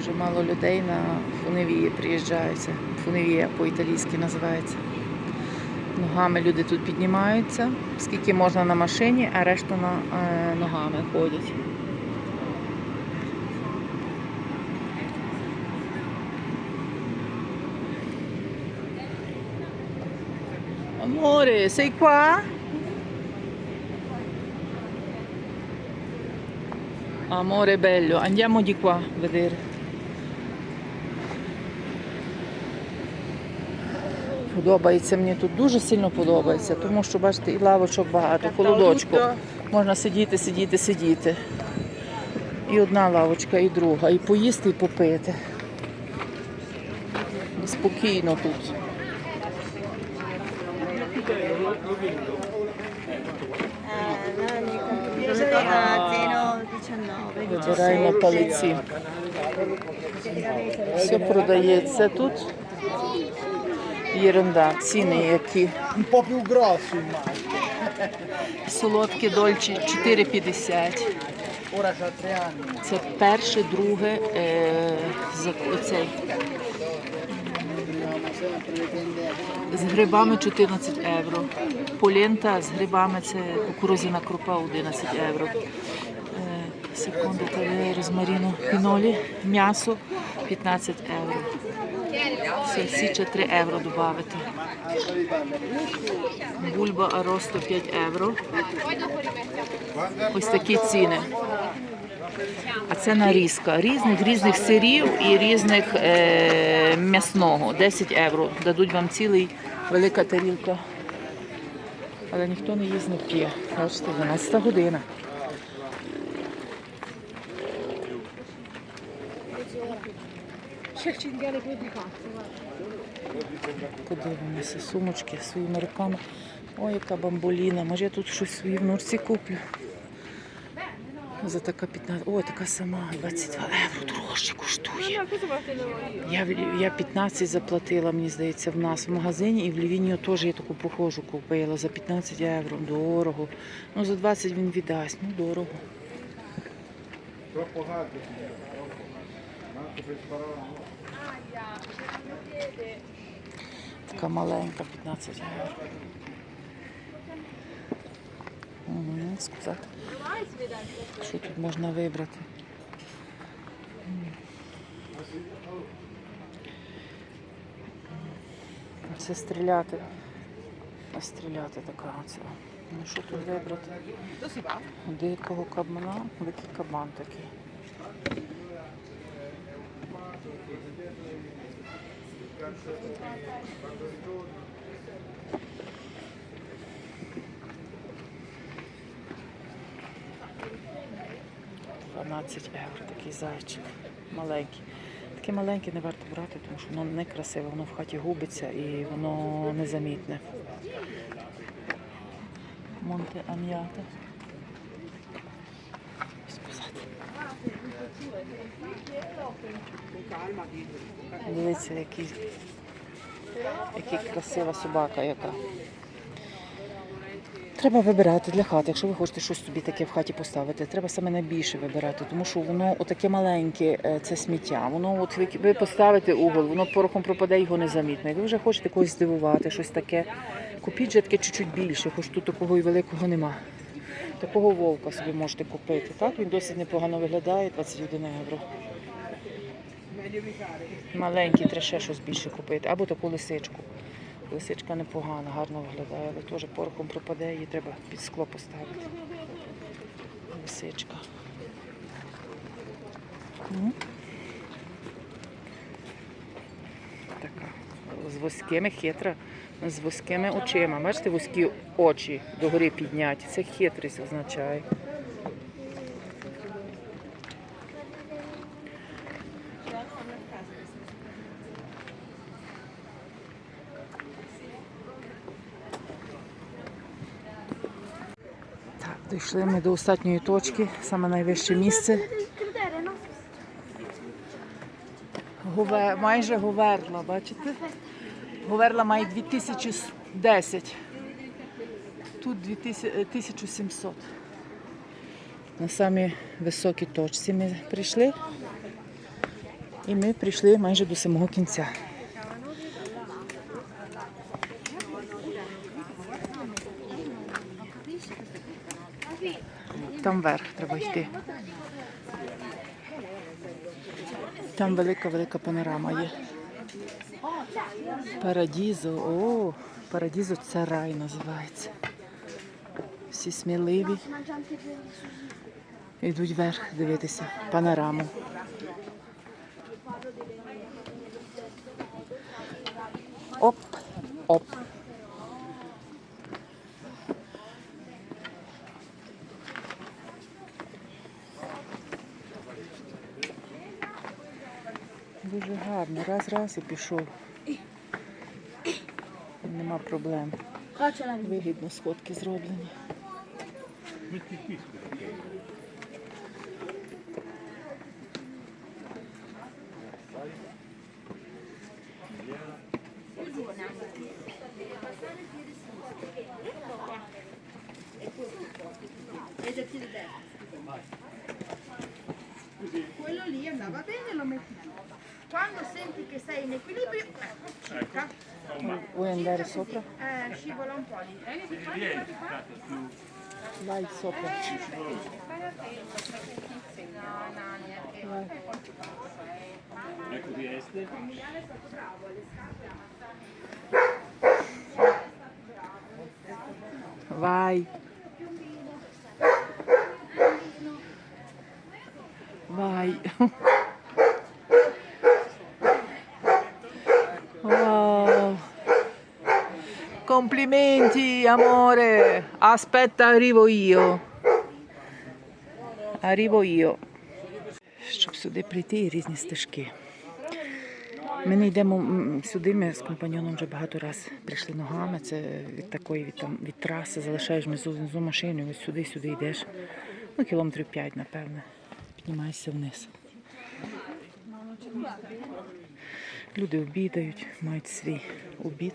Дуже мало людей на Фуневії приїжджаються. Фуневія по-італійськи називається. Ногами люди тут піднімаються, скільки можна на машині, а решту на, е, ногами ходять. Amore, sei qua? Amore bello, andiamo di qua a vedere. Подобається мені тут дуже сильно подобається, тому що бачите, і лавочок багато, холодочку. Можна сидіти, сидіти, сидіти. І одна лавочка, і друга, і поїсти, і попити. І спокійно тут. computer da 019 Вибираємо палиці. Все продається тут. Єрунда, ціни які. più grossi. Солодкі дольчі 4,50. Ora c'ha tre anni. Це перше, друге, е, за оцей. З грибами 14 євро. Полента з грибами це кукурузяна крупа 11 євро. Е, Секунду, розмаріну пінолі, м'ясо 15 євро. Сальсіча 3 євро додати. Бульба аросто 5 євро. Ось такі ціни. А це нарізка різних різних сирів і різних е, м'ясного. 10 євро. Дадуть вам цілий велика тарілка. Але ніхто не їсть, не п'є. Бачите, 12 година. Подивимося, сумочки своїми руками. Ой, яка бамболіна. Може я тут щось своїй внучці куплю. За така 15. О, така сама, 22 євро дорожче коштує. Я, я 15 заплатила, мені здається, в нас в магазині і в Лівінію теж я таку похожу купила за 15 євро. Дорого. Ну за 20 він віддасть, ну дорого. Troppo Така маленька, 15 євро. Угу, сказати. Що тут можна вибрати? Це стріляти. Стріляти така оця. Ну що тут вибрати? Дикого кабана, великий кабан такий. – 12 євро такий зайчик. Маленький. Таке маленьке не варто брати, тому що воно не красиве, воно в хаті губиться і воно незамітне. Монте Ам'ята. Дивіться, який, який красива собака яка. Треба вибирати для хати. Якщо ви хочете щось собі таке в хаті поставити, треба саме найбільше вибирати, тому що воно отаке маленьке, е, це сміття. Воно от ви, ви поставите угол, воно порохом пропаде, його незамітно. Ви вже хочете когось здивувати, щось таке. Купіть вже таке чуть-чуть більше, хоч тут такого і великого нема. Такого вовка собі можете купити. Так, він досить непогано виглядає, 21 євро. Маленький, треба ще щось більше купити. Або таку лисичку. Лисичка непогана, гарно виглядає, але теж порохом пропаде, її треба під скло поставити. Лисичка. Така. З вузькими хитра, з вузькими очима. Бачите, вузькі очі догори підняті. Це хитрість означає. Дійшли ми до останньої точки, саме найвище місце. Гове, майже Говерла, бачите? Говерла має 2010. Тут 2000 е, 1700. На самій високій точці ми прийшли. І ми прийшли майже до самого кінця. Там вверх треба йти. Там велика-велика панорама є. Парадізо. О, Парадізо це рай називається. Всі сміливі. Йдуть вверх дивитися панораму. Оп, оп. Дуже гарно. Раз, раз і пішов. Нема проблем. Вигідно сходки зроблені. quello lì andava bene lo metti giù quando senti che sei in equilibrio, ecco. Vuoi andare sopra? Eh, scivola un po' lì. Vai sopra. Eh, attento, perché ti insegna che eh. è molto. Eh. Ecco di è stato bravo, le scarpe. Vai. Vai. Complimenti, amore. Aspetta, arrivo io. Arrivo io. Щоб сюди прийти, є різні стежки. Ми не йдемо сюди. Ми з компаньоном вже багато разів прийшли ногами. Це від такої від, там, від траси залишаєш внизу, машину, і ось сюди, сюди йдеш. Ну, кілометрів 5, напевне. Піднімаєшся вниз. Люди обідають, мають свій обід.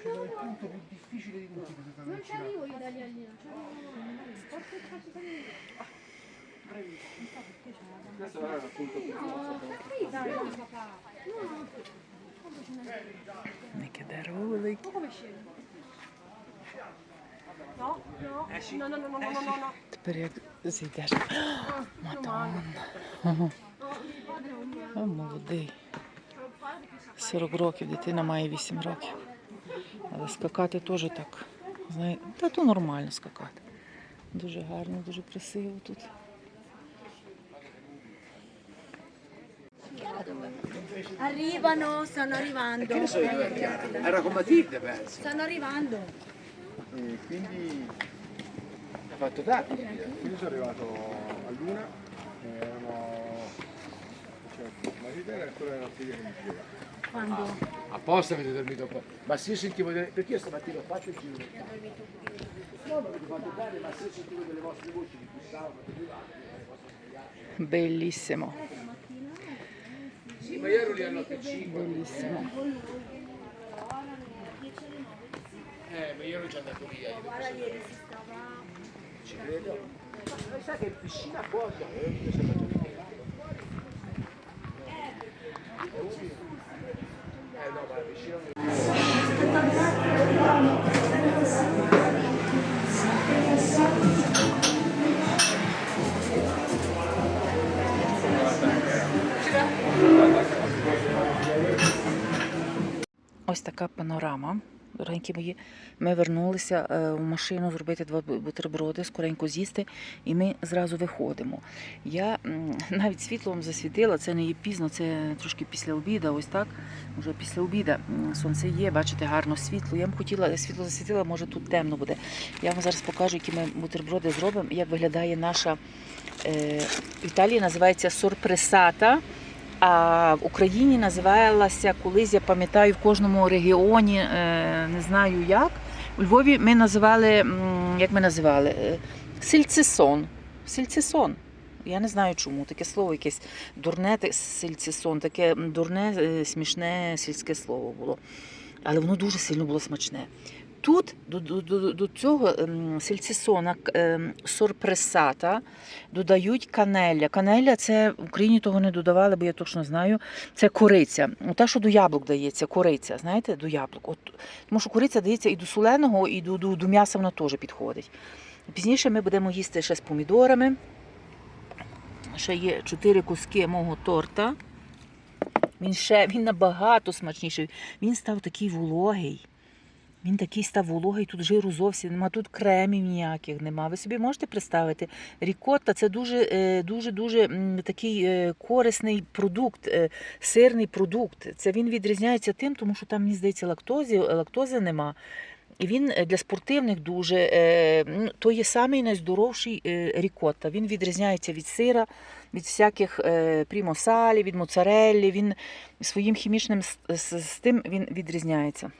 con le bandiere. Questo era il punto più Яке дерево велике. Тепер як зійдеш. Мадонна. О, молодий. 40 років, дитина має 8 років. Але скакати теж так. Знає, та то нормально скакати. Дуже гарно, дуже красиво тут. Arrivano, stanno arrivando. Era con Matilde, penso. Stanno arrivando. E quindi ha fatto tardi. Io sono arrivato a Luna, e erano... Cioè, ma l'idea era ancora la figlia che mi diceva. Quando? Apposta avete dormito po'. Ma se io sentivo delle... Perché io stamattina ho fatto il giro del campo. No, non vi fatto bene, ma se io sentivo delle vostre voci che arrivavano, Bellissimo, Sì, ma io ero lì a notte 5. bellissimo. Eh, ma io ero già andato via. Io Ci credo. Ma sai che piscina vuota, eh? Ось така панорама. Дорогенькі мої, ми вернулися е, в машину зробити два бутерброди, скоренько з'їсти, і ми зразу виходимо. Я навіть світло вам засвітила, це не є пізно, це трошки після обіда, ось так. Вже після обіда сонце є, бачите, гарно світло. Я б хотіла, світло засвітила, може тут темно буде. Я вам зараз покажу, які ми бутерброди зробимо, як виглядає наша е, в Італії називається сорпресата. А в Україні називалася колись, я пам'ятаю, в кожному регіоні, е, не знаю як. У Львові ми називали, як ми називали? Е, Сільцисон. Сільцисон. Я не знаю чому. Таке слово якесь дурне сільцисон, таке дурне, е, смішне сільське слово було. Але воно дуже сильно було смачне. Тут до, до, до, цього ем, сільцисона к- ем, сорпресата додають канелля. Канелля це в Україні того не додавали, бо я точно знаю. Це кориця. Ну, Та, що до яблук дається, кориця, знаєте, до яблук. От, тому що кориця дається і до соленого, і до, до, до м'яса вона теж підходить. Пізніше ми будемо їсти ще з помідорами. Ще є чотири куски мого торта. Він ще він набагато смачніший. Він став такий вологий. Він такий став вологий, тут жиру зовсім нема, тут кремів ніяких нема. Ви собі можете представити? Рікотта це дуже е, дуже дуже такий е, корисний продукт, е, сирний продукт. Це він відрізняється тим, тому що там, мені здається, лактозі, лактози нема. І він для спортивних дуже ну, то є самий найздоровший рікотта. Він відрізняється від сира, від всяких е, прімосалі, від моцареллі. Він своїм хімічним з тим він відрізняється.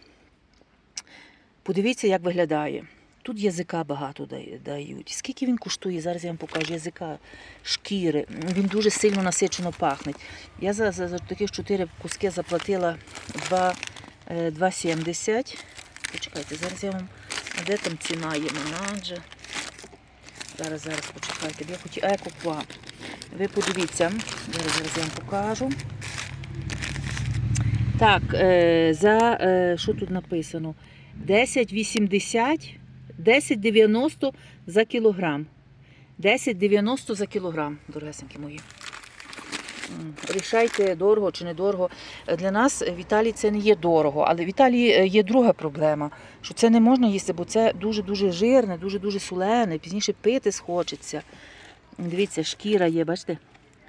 Подивіться, як виглядає. Тут язика багато дають. Скільки він коштує? Зараз я вам покажу язика, шкіри. Він дуже сильно насичено пахне. Я за, за, за таких чотири куски заплатила 2, е, 2,70. Почекайте, зараз я вам. А де там ціна є менадже? Зараз, зараз почекайте. Я хотіла екоква. Ви подивіться. Зараз, зараз я вам покажу. Так, е, за е, що тут написано? 10,80, 10,90 за кілограм. 10,90 за кілограм, дорогесенькі мої. Рішайте, дорого чи недорого. Для нас в Італії це не є дорого, але в Італії е, є друга проблема, що це не можна їсти, бо це дуже-дуже жирне, дуже-дуже солене, пізніше пити схочеться. Дивіться, шкіра є, бачите?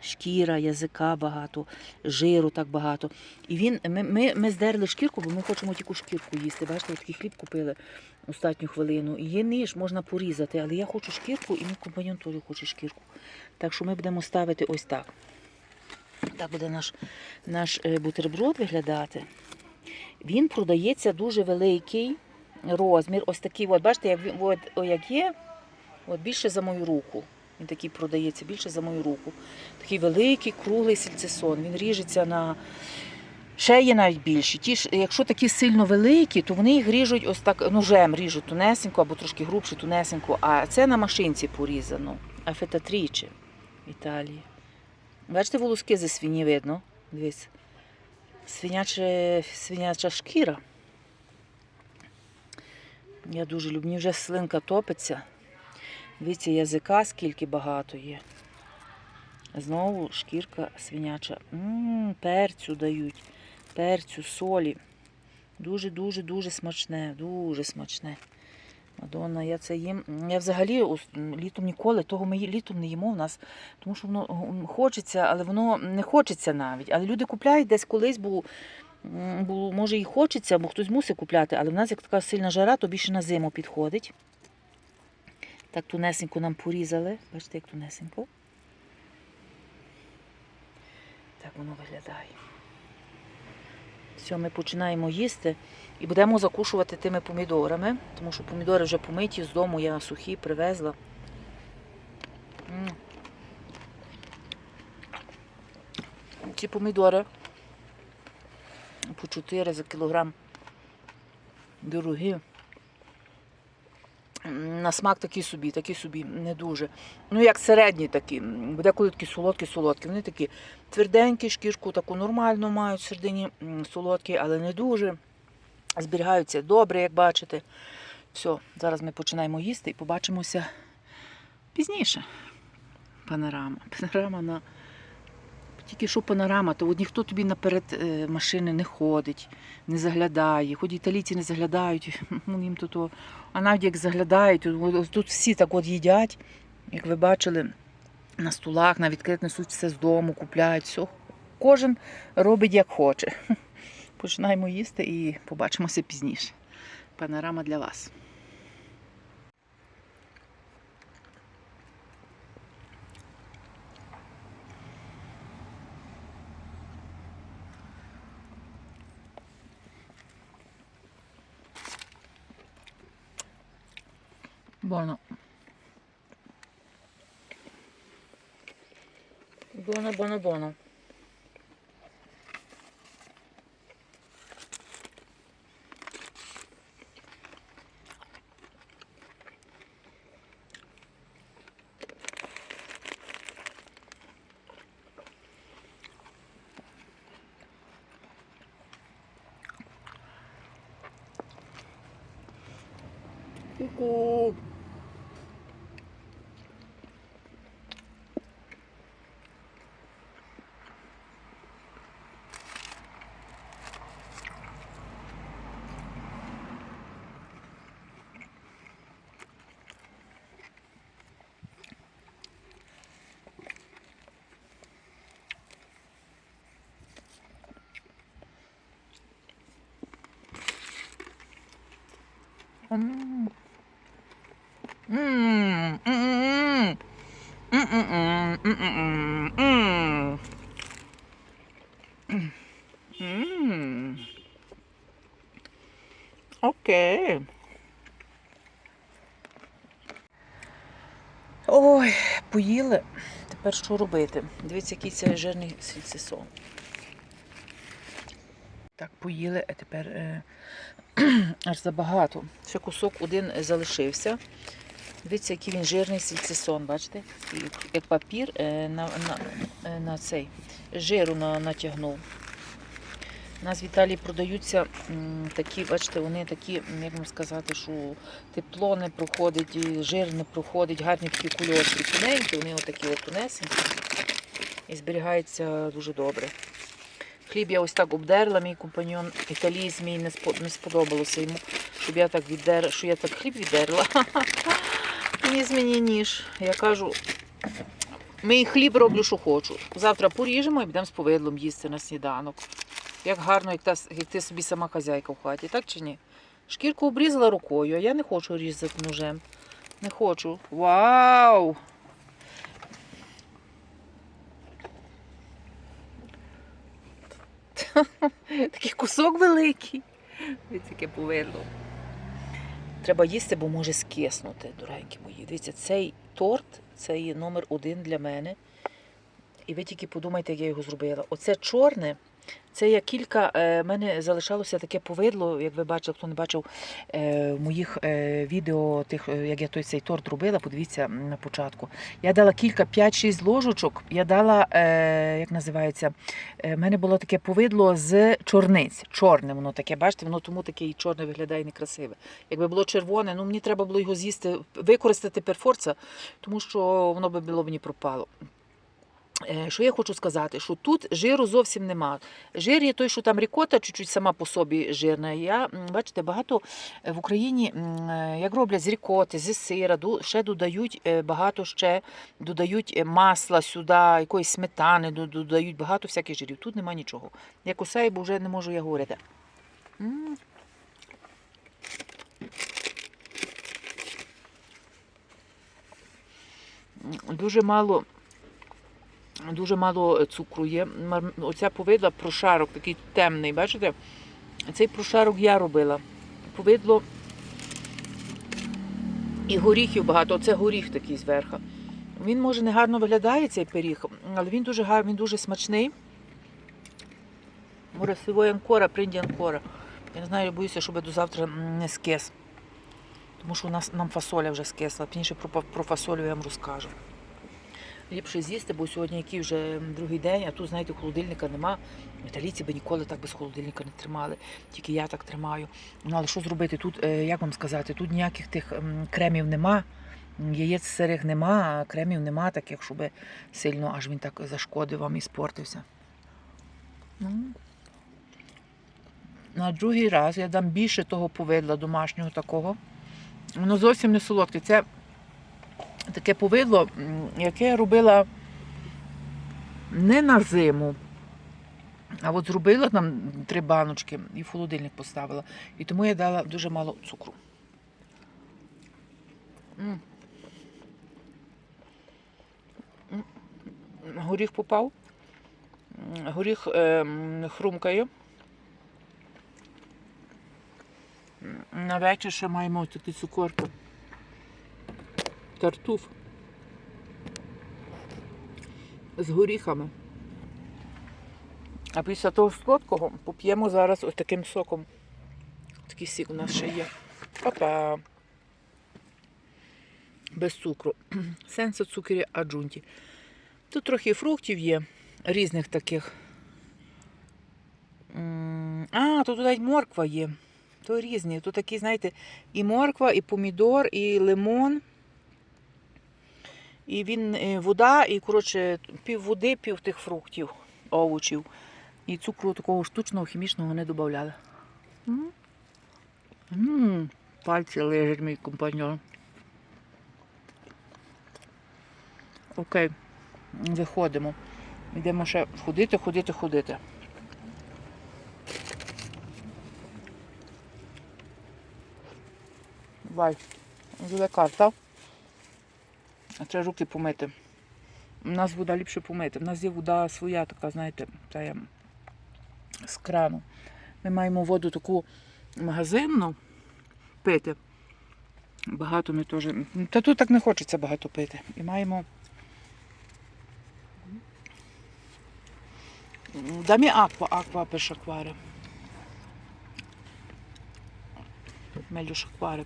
Шкіра, язика багато, жиру так багато. І він, ми, ми, ми здерли шкірку, бо ми хочемо тільки шкірку їсти. Бачите, такий хліб купили останню хвилину. І є ніж, можна порізати, але я хочу шкірку, і мій компаньон теж хоче шкірку. Так що ми будемо ставити ось так. Так буде наш, наш е, бутерброд виглядати. Він продається дуже великий розмір. Ось такий, от, бачите, як, от, як є, от більше за мою руку. Він такий продається більше за мою руку. Такий великий, круглий сільцесон. Він ріжеться на. Ще є навіть більші. Ті ж, якщо такі сильно великі, то вони їх ріжуть ось так ножем ріжуть тунесенько або трошки грубше тунесенько. А це на машинці порізано. Афетатріче в Італії. Бачите, волоски зі свині видно. Дивіться. Свиняче, свиняча шкіра. Я дуже люблю. Мені вже слинка топиться. Дивіться, язика скільки багато є. Знову шкірка свиняча. М, перцю дають. Перцю, солі. Дуже-дуже-дуже смачне. Дуже смачне. Мадонна, я це їм. Я взагалі літом ніколи, того ми літом не їмо в нас, тому що воно хочеться, але воно не хочеться навіть. Але люди купляють десь колись, бо, бо може і хочеться, бо хтось мусить купляти, але в нас як така сильна жара, то більше на зиму підходить. Так тунесенько нам порізали. Бачите, як тунесенько. Так воно виглядає. Все, ми починаємо їсти і будемо закушувати тими помідорами, тому що помідори вже помиті з дому, я сухі привезла. Ці помідори по 4 за кілограм дорогі. На смак такий собі, такий собі, не дуже. Ну, як середні такі. Деколи такі солодкі-солодкі. Вони такі тверденькі, шкірку таку нормальну мають середині солодкі, але не дуже. Зберігаються добре, як бачите. Все, зараз ми починаємо їсти і побачимося пізніше. Панорама. Панорама на. Тільки що панорама, то от ніхто тобі наперед е, машини не ходить, не заглядає. Хоч італійці не заглядають, ну, їм то, то. а навіть як заглядають, от тут всі так от їдять, як ви бачили, на столах, на відкрит несуть все з дому, купляють все. Кожен робить як хоче. Починаємо їсти і побачимося пізніше. Панорама для вас. Buono. Buono, buono, buono. Окей. Ой, поїли. Тепер що робити? Дивіться, який це жирний сільцисон. Так, поїли, а тепер е, аж забагато. Ще кусок один залишився. Дивіться, який він жирний сільцисон, бачите? Як папір е, на, на, е, на цей жиру на, натягнув. У нас в Італії продаються такі, бачите, вони такі, як вам сказати, що тепло не проходить, жир не проходить, гарні такі кульочки тоненькі, вони отакі от тонесенькі і зберігаються дуже добре. Хліб я ось так обдерла, мій компаньон італієць мій не сподобалося йому, щоб я так віддер... що я так хліб віддерла. Ніс мені ніж. Я кажу, мій хліб роблю, що хочу. Завтра поріжемо і будемо з повидлом їсти на сніданок. Як гарно, як, та, як ти собі сама хазяйка в хаті, так чи ні? Шкірку обрізала рукою, а я не хочу різати ножем. Не хочу. Вау! Такий кусок великий. Дивіться, яке повидло. Треба їсти, бо може скиснути, дорогенькі мої. Дивіться, цей торт це є номер один для мене. І ви тільки подумайте, як я його зробила. Оце чорне, це я кілька. е, в мене залишалося таке повидло, як ви бачили, хто не бачив е, в моїх е, відео, тих, як я той цей торт робила, подивіться на початку. Я дала кілька, 5-6 ложечок. Я дала, як називається, в мене було таке повидло з чорниць. Чорне воно таке, бачите, воно тому таке і чорне виглядає некрасиве. Якби було червоне, ну мені треба було його з'їсти, використати перфорца, тому що воно би було мені пропало. Е, Що я хочу сказати, що тут жиру зовсім нема. Жир є той, що там рікота чуть-чуть сама по собі жирна. Я, бачите, багато е, в Україні, е, як роблять з рікоти, зі сира, ще додають багато ще додають масла сюди, якоїсь сметани, додають багато всяких жирів. Тут нема нічого. Як у бо вже не можу я говорити. Дуже мало Дуже мало цукру є. Оця повидла прошарок, такий темний, бачите? Цей прошарок я робила. Повидло і горіхів багато. Оце горіх такий зверху. Він може не гарно виглядає, цей пиріг, але він дуже гарний, він дуже смачний. Морасивої анкора, принді. Я не знаю, я боюся, щоб до завтра не скис. Тому що у нас нам фасоля вже скисла. Пізніше про, про фасолю я вам розкажу. Ліпше з'їсти, бо сьогодні який вже другий день, а тут, знаєте, холодильника нема. Італійці би ніколи так без холодильника не тримали, тільки я так тримаю. Ну але що зробити? Тут, е, як вам сказати, тут ніяких тих кремів нема, яєць сирих нема, а кремів нема, таких, щоб сильно аж він так зашкодив вам і спортився. Ну. На другий раз я дам більше того повидла домашнього такого. Воно зовсім не солодке. Це таке повидло, яке я робила не на зиму, а от зробила там три баночки і в холодильник поставила. І тому я дала дуже мало цукру. Горіх попав. Горіх е, хрумкає. На вечір ще маємо такі цукорки. Тартуф з горіхами. А після того солодкого поп'ємо зараз ось таким соком. Такий сік у нас ще є. Опа! Без цукру. Сенса цукері аджунті. Тут трохи фруктів є, різних таких. А, тут навіть морква є. То різні. Тут такі, знаєте, і морква, і помідор, і лимон. І він е, вода, і, коротше, пів води, пів тих фруктів, овочів. І цукру такого штучного, хімічного не додавали. Пальці лежать мій компаньон. Окей, виходимо. Йдемо ще ходити, ходити, ходити. Вай, буде карта. Треба руки помити. У нас вода ліпше помити. У нас є вода своя, така, знаєте, та є з крану. Ми маємо воду таку магазинну пити. Багато ми теж. Та тут так не хочеться багато пити. І маємо. Дамі аква, аква per acquare. Meglio sciacquare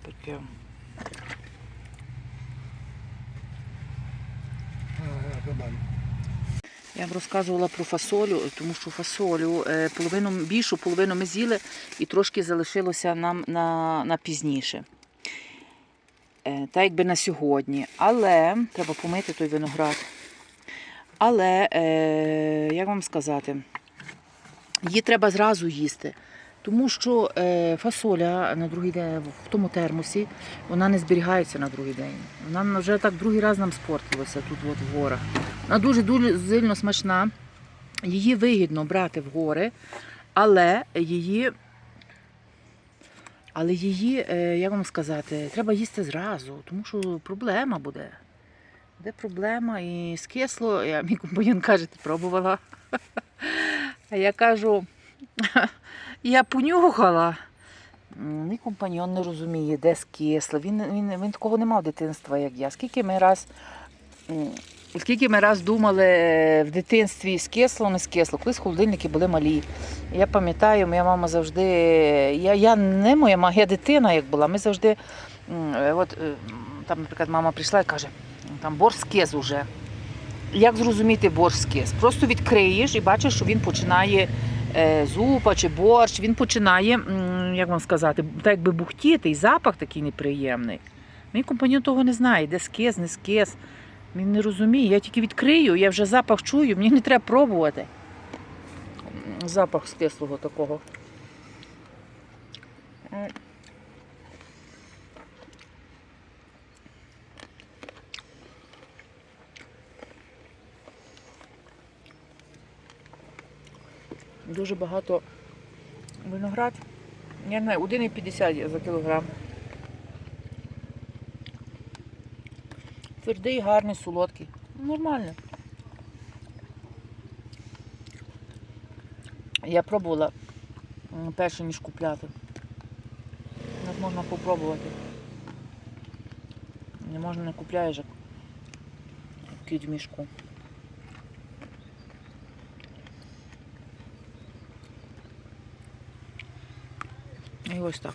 Я вам розказувала про фасолю, тому що фасолю е, половину більшу половину ми з'їли і трошки залишилося нам на, на пізніше. Е, Та якби на сьогодні. Але треба помити той виноград. Але, е, як вам сказати, її треба зразу їсти. Тому що е, фасоля на другий день в тому термосі вона не зберігається на другий день. Вона вже так другий раз нам спортилася тут от в горах. Вона дуже дуже сильно смачна. Її вигідно брати в гори, але її, але її, е, як вам сказати, треба їсти зразу, тому що проблема буде. Буде проблема і скисло. Я, мій компаньон каже, ти пробувала. А я кажу, я понюхала. Мій компаньон не розуміє, де скисло. Він, він, він такого не мав дитинства, як я. Скільки ми раз, скільки ми раз думали е, в дитинстві скисло, не скисло, колись холодильники були малі. Я пам'ятаю, моя мама завжди. Я, я не моя мама, я дитина як була. Ми завжди. е, От, е, там, наприклад, мама прийшла і каже, там борщ скис уже. Як зрозуміти борщ скис? Просто відкриєш і бачиш, що він починає зупа чи борщ, він починає, як вам сказати, так якби бухтіти, і запах такий неприємний. Мій компаньон того не знає, де скис, не скис. Він не розуміє. Я тільки відкрию, я вже запах чую, мені не треба пробувати. Запах скислого такого. Дуже багато виноград. Я не знаю, 1,50 за кілограм. Твердий, гарний, солодкий. Нормально. Я пробувала перше, ніж купляти. Як можна попробувати. Не можна не купляєш як в мішку. І ось так.